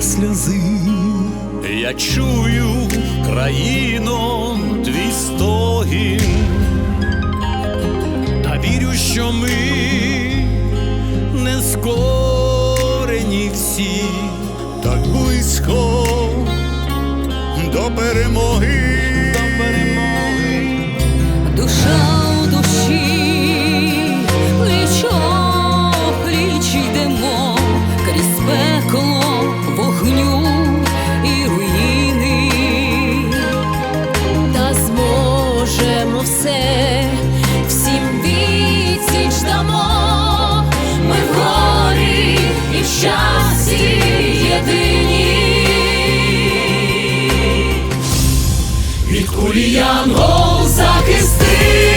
сльози. Я чую, країно, твій стогін, та вірю, що ми не скорені всі, так близько до перемоги. До перемоги. Душа Від Гол янгол захисти.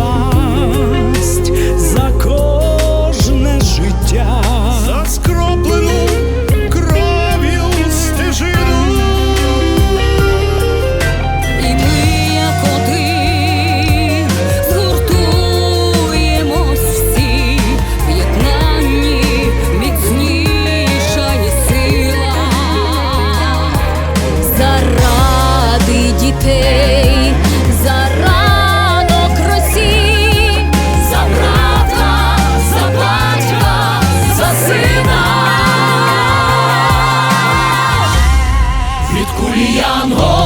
song Oh. home.